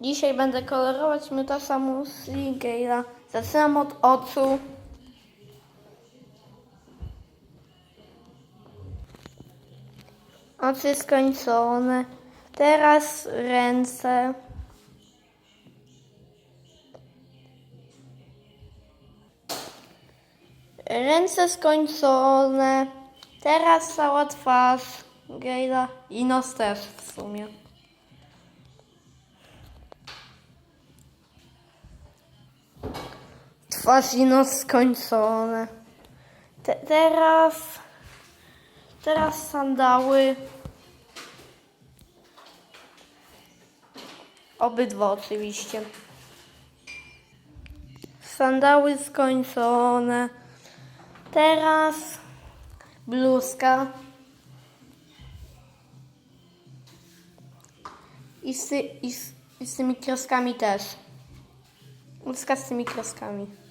Dzisiaj będę kolorować Mytasa Musligera. Zaczynam od oczu. Oczy skończone. Teraz ręce. Ręce skończone. Teraz cała twarz Gejla i nos też w sumie. Nos skończone. Te, teraz... Teraz sandały. Obydwa oczywiście. Sandały skończone. Teraz bluzka. I z, i, z, I z tymi kroskami też. Bluzka z tymi kroskami.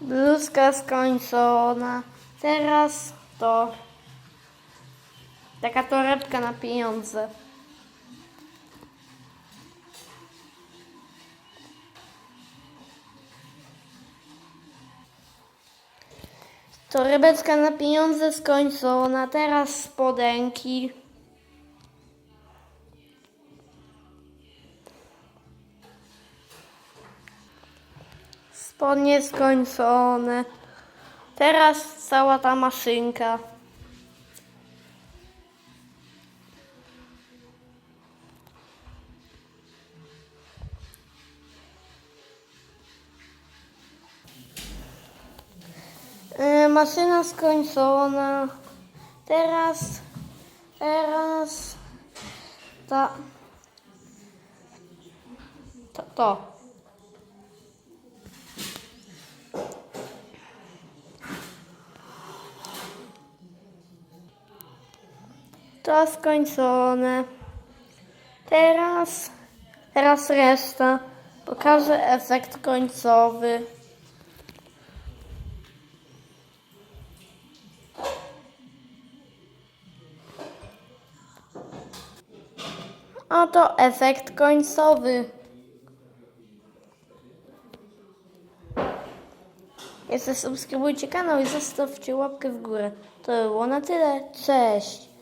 Bluzka skończona. Teraz to taka torebka na pieniądze. Torebeczka na pieniądze skończona. Teraz spodenki. Spodnie skończone. Teraz cała ta maszynka. E, maszyna skończona. Teraz, teraz ta, to. to. To skończone. Teraz, teraz reszta. Pokażę efekt końcowy. Oto efekt końcowy. Jeszcze subskrybujcie kanał i zostawcie łapkę w górę. To było na tyle. Cześć!